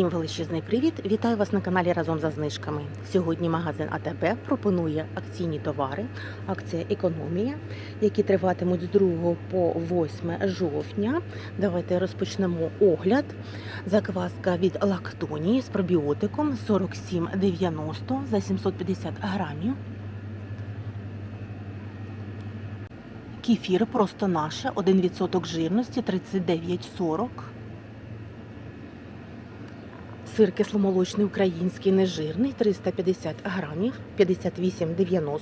Всім величезний привіт! Вітаю вас на каналі разом за знижками. Сьогодні магазин АТБ пропонує акційні товари, акція економія, які триватимуть з 2 по 8 жовтня. Давайте розпочнемо огляд. Закваска від лактонії з пробіотиком 47,90 за 750 грамів. Кефір просто наше, 1% жирності 39,40. Сир кисломолочний український нежирний 350 грамів 58,90.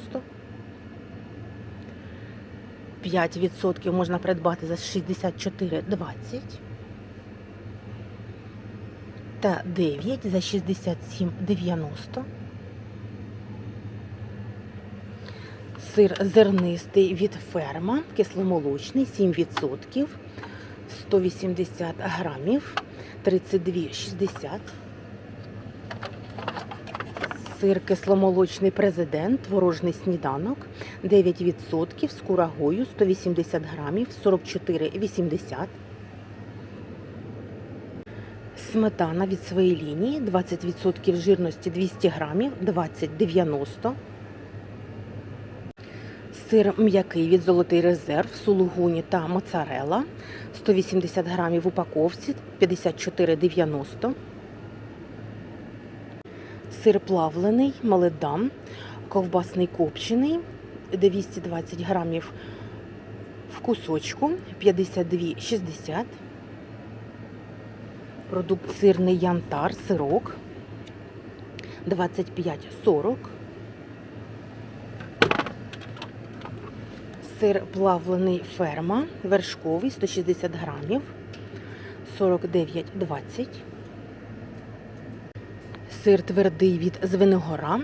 5% можна придбати за 64,20. Та 9 за 67,90. Сир зернистий від ферма, кисломолочний 7%, 180 грамів, 32,60. Сир кисломолочний президент, творожний сніданок, 9% з курагою, 180 грамів, 44,80. Сметана від своєї лінії, 20% жирності 200 грамів, 20,90. Сир м'який від золотий резерв, сулугуні та моцарела, 180 грамів в упаковці, 54,90. Сир плавлений, маледам, ковбасний копчений, 220 грамів в кусочку, 52,60. Продукт сирний янтар, сирок, 25,40. Сир плавлений ферма, вершковий, 160 грамів, 49,20. Сир твердий від Звенигора,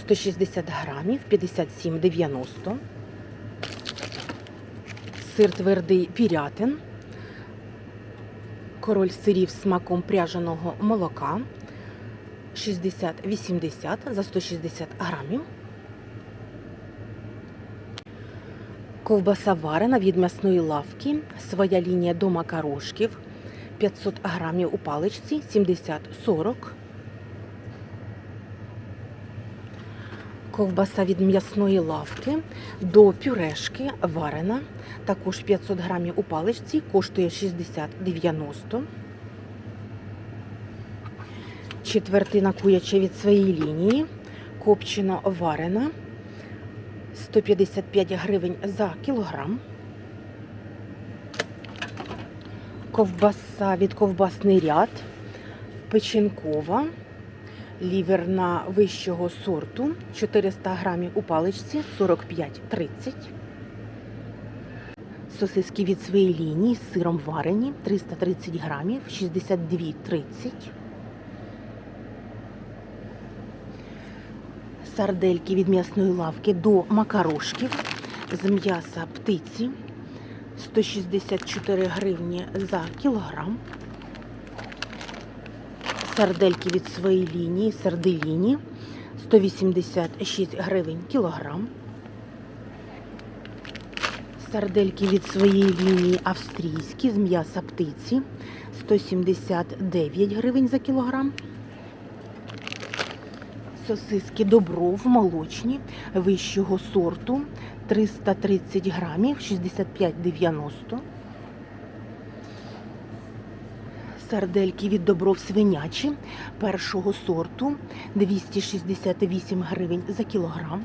160 грамів, 57,90. Сир твердий пірятин. Король сирів смаком пряженого молока, 60-80 за 160 грамів. Ковбаса варена від м'ясної лавки, своя лінія до макарошків, 500 грамів у паличці, 70-40. Ковбаса від м'ясної лавки до пюрешки варена, також 500 грамів у паличці, коштує 60-90. Четвертина куяча від своєї лінії, копчено варена, 155 гривень за кілограм. Ковбаса від ковбасний ряд, печінкова, ліверна вищого сорту, 400 грамів у паличці, 45,30. Сосиски від своєї лінії з сиром варені, 330 грамів, 62,30. Сардельки від м'ясної лавки до макарошків з м'яса птиці, 164 гривні за кілограм. Сардельки від своєї лінії, сарделіні, 186 гривень кілограм. Сардельки від своєї лінії австрійські з м'яса птиці, 179 гривень за кілограм. Сосиски Добров молочні вищого сорту 330 грамів 65,90. Сардельки від Добров свинячі першого сорту 268 гривень за кілограм.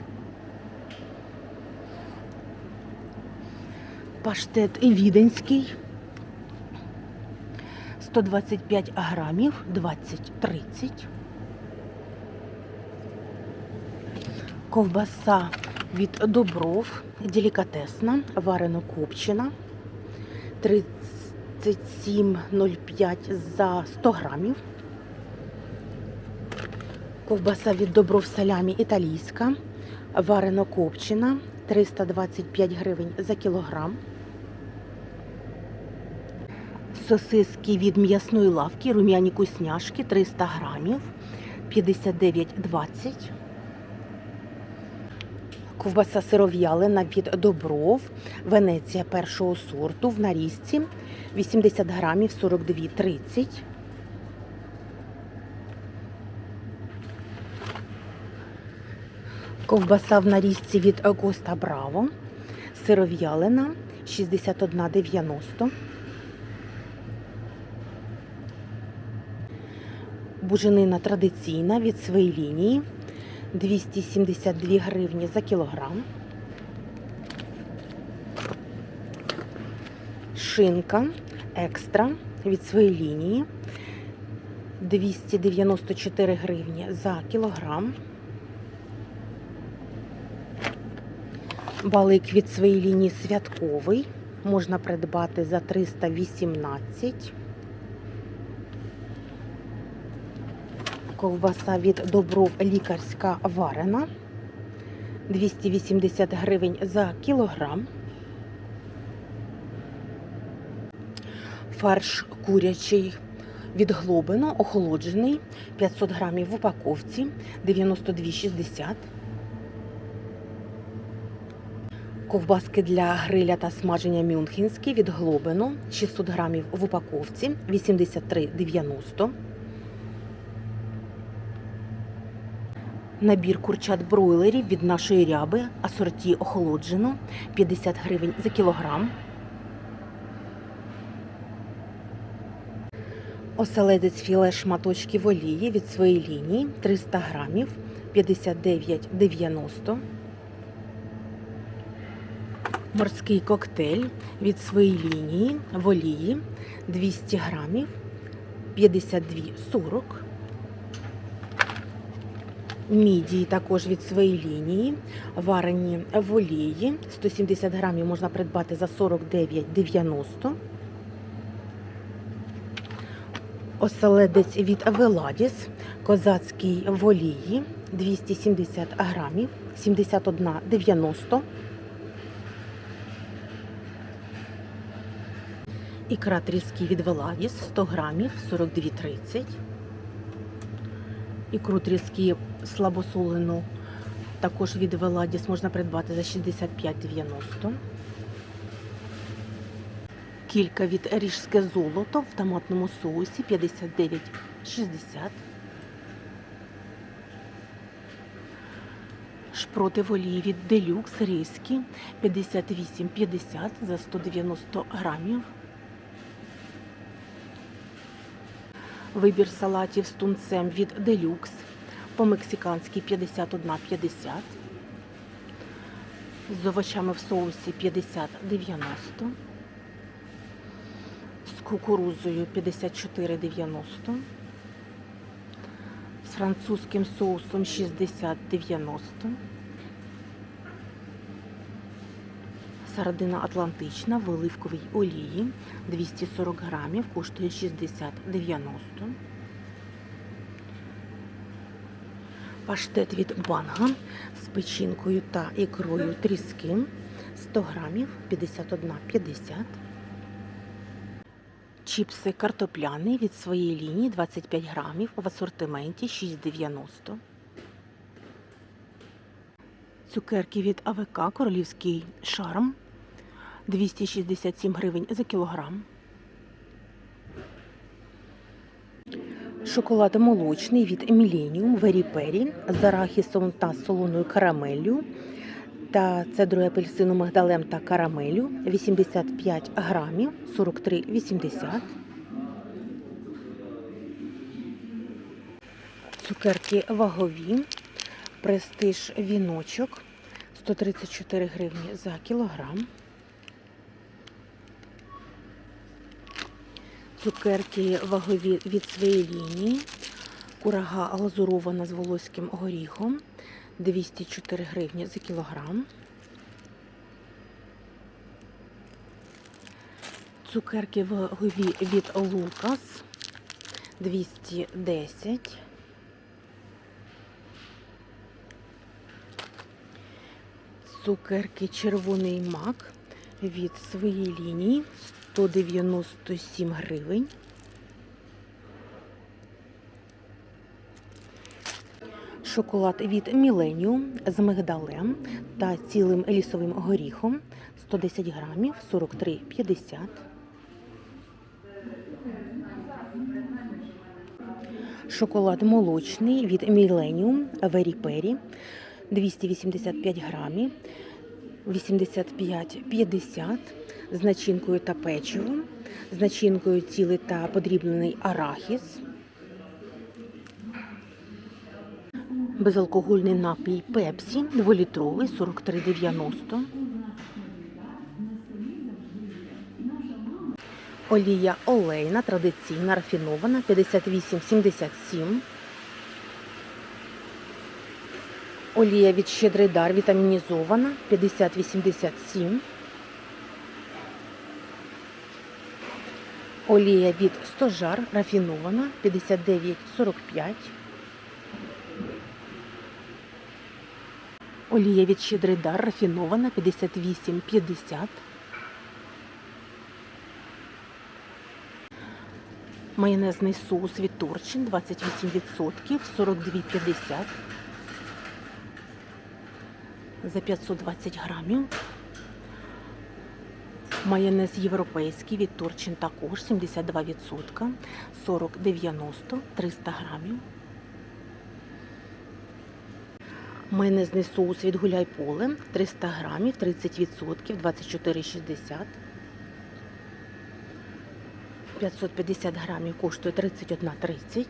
Паштет віденський 125 грамів 20-30. Ковбаса від Добров, делікатесна, варено копчена, 37,05 за 100 грамів. Ковбаса від Добров салямі італійська, варено копчена, 325 гривень за кілограм. Сосиски від м'ясної лавки, рум'яні кусняшки, 300 грамів, 59,20 ковбаса сиров'ялина від добров, Венеція першого сорту в нарізці 80 грамів 42,30. Ковбаса в нарізці від Коста Браво. Сиров'ялина 61,90. Буженина традиційна від своєї лінії 272 гривні за кілограм. Шинка екстра від своєї лінії 294 гривні за кілограм. Балик від своєї лінії святковий можна придбати за 318. Ковбаса від Добров лікарська варена 280 гривень за кілограм. Фарш курячий від Глобино, охолоджений 500 грамів в упаковці 92,60. Ковбаски для гриля та смаження мюнхенські від Глобино 600 грамів в упаковці 83,90. Набір курчат бройлерів від нашої ряби асорті охолоджено 50 гривень за кілограм. Оселедець філе шматочків олії від своєї лінії 300 грамів 59,90. Морський коктейль від своєї лінії в олії 200 грамів 52,40. Мідії також від своєї лінії, варені в олії. 170 грамів можна придбати за 49,90. Оселедець від Веладіс, козацький в олії 270 грамів, 71,90. Ікра тріски від Веладіс 100 грамів, 42,30. Ікру тріски слабосолену також від Веладіс можна придбати за 65,90. Кілька від ріжське золото в томатному соусі 59,60. Шпроти в олії від Делюкс різкі 58,50 за 190 грамів. Вибір салатів з тунцем від Делюкс по-мексиканськи 51,50. З овочами в соусі 50,90. З кукурузою 54,90. З французьким соусом 60,90. Сардина Атлантична в оливковій олії 240 грамів, коштує 60,90. Паштет від банга з печінкою та ікрою тріски 100 грамів 51,50. Чіпси картопляні від своєї лінії 25 грамів в асортименті 6,90. Цукерки від АВК Королівський шарм 267 гривень за кілограм. Шоколад молочний від Millennium Very Peri з арахісом та солоною карамеллю та цедрою апельсину мигдалем та карамелю 85 грамів 43,80. Цукерки вагові, престиж віночок 134 гривні за кілограм. Цукерки вагові від своєї лінії. Курага глазурована з волоським горіхом 204 гривні за кілограм. Цукерки вагові від Лукас 210. Цукерки червоний мак від своєї лінії 197 гривень. Шоколад від Millennium з мигдалем та цілим лісовим горіхом 110 грамів 43,50. Шоколад молочний від Millennium Very Peri 285 грамів, 85,50 з начинкою та печивом, з начинкою цілий та подрібнений арахіс. Безалкогольний напій Пепсі 2-літровий 43,90. Олія олейна, традиційна, рафінована 58,77. Олія від щедрий дар вітамінізована 50,87. Олія від стожар рафінована 59,45. Олія від щедрий дар рафінована 58,50. Майонезний соус від Торчин 28%, 42,50 за 520 грамів. Майонез європейський від Торчин також 72%, 40,90 300 грамів. Майонезний соус від Гуляй Поле 300 грамів, 30%, 24,60 550 грамів коштує 31,30.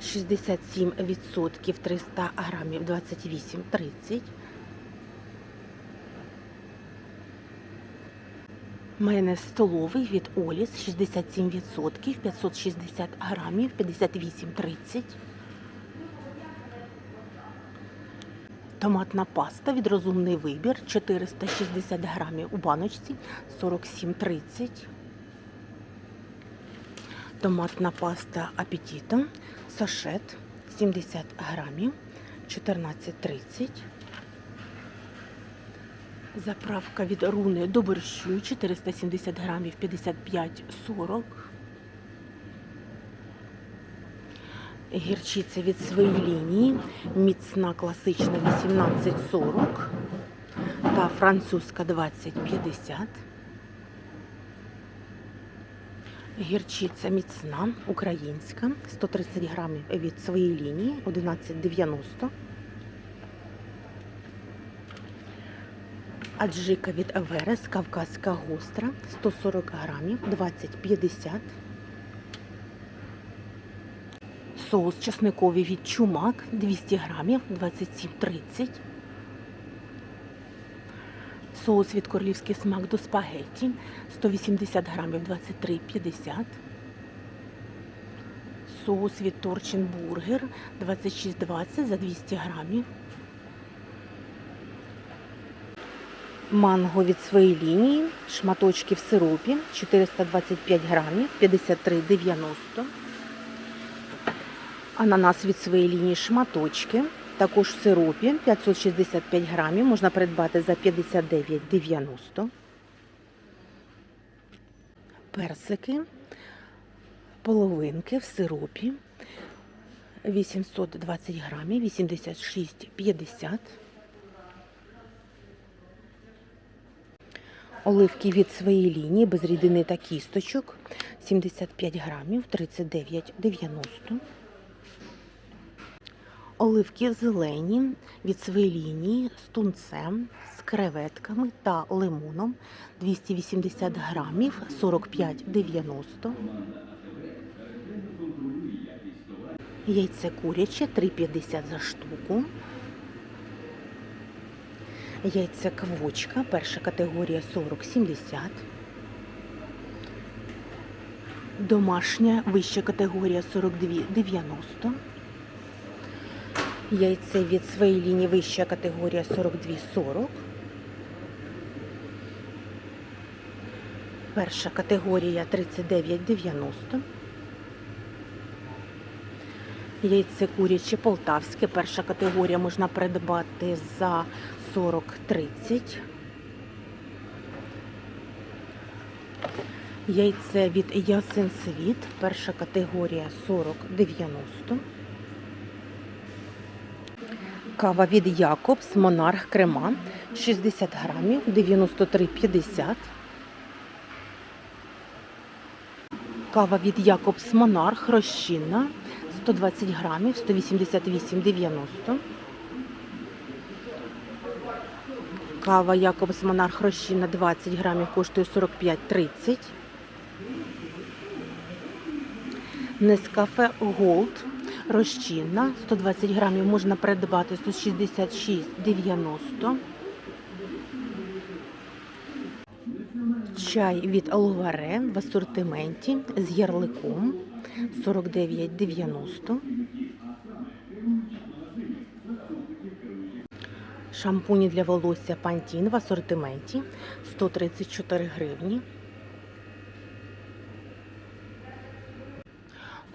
67% 300 грамів 28,30. Майонез столовий від Оліс 67%, 560 грамів 58,30. Томатна паста від розумний вибір 460 грамів у баночці 47,30. Томатна паста апетіто сашет 70 грамів 14,30. Заправка від руни до борщу 470 грамів 55,40. Гірчиця від своєї лінії, міцна класична 18,40 та французька 20,50. Гірчиця міцна, українська, 130 грамів від своєї лінії, 11,90. Аджика від Аверес, кавказька гостра, 140 грамів, 20,50. Соус чесниковий від чумак 200 грамів 27,30. Соус від королівський смак до спагетті 180 грамів 23,50. Соус від Торчин Бургер 26,20 за 200 грамів. Манго від своєї лінії, шматочки в сиропі 425 грамів 53,90. Ананас від своєї лінії шматочки. Також в сиропі 565 грамів. Можна придбати за 59,90. Персики, половинки в сиропі 820 грамів, 86,50. Оливки від своєї лінії без рідини та кісточок 75 грамів, 39,90. Оливки зелені від своєї лінії з тунцем, з креветками та лимоном 280 грамів 45,90. Яйце куряче 3,50 за штуку. Яйце квочка, перша категорія 40,70. Домашня вища категорія 42,90. Яйце від своєї лінії вища категорія 42,40. Перша категорія 39,90. Яйце куряче полтавське. Перша категорія можна придбати за 40,30. Яйце від Ясен Світ. Перша категорія 40,90. Кава від Якобс, Монарх Крема 60 грамів, 93,50. Кава від Якобс Монарх розчинна 120 грамів, 188,90. Кава Якобс Монарх Рощина 20 грамів коштує 45,30. Нескафе Голд розчинна 120 грамів можна придбати 166,90. Чай від Алуваре в асортименті з ярликом 49,90. Шампуні для волосся Pantene в асортименті 134 гривні.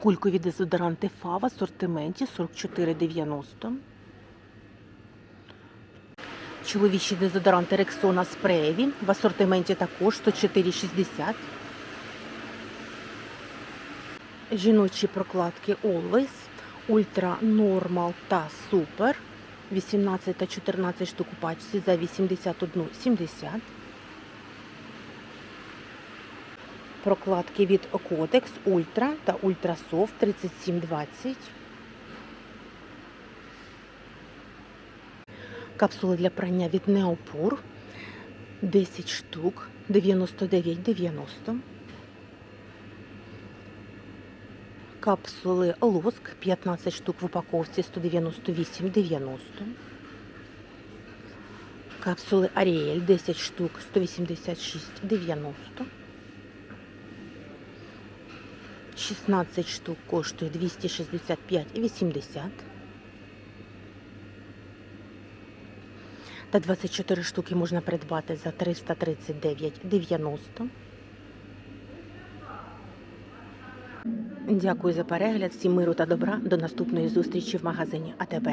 Кулькові дезодоранти Фа в асортименті 44,90. Чоловічі дезодоранти Рексона спреєві в асортименті також 104,60. Жіночі прокладки Always, Ultra Normal та Super 18 та 14 штук у пачці за 81,70. Прокладки від Codex Ultra та Ultra Soft 37,20. Капсули для прання від Neopur 10 штук 99,90. Капсули лоск 15 штук в упаковці 198,90. Капсули Ariel 10 штук 186,90. 16 штук коштує 265,80. Та 24 штуки можна придбати за 339,90. Дякую за перегляд, всім миру та добра. До наступної зустрічі в магазині АТБ.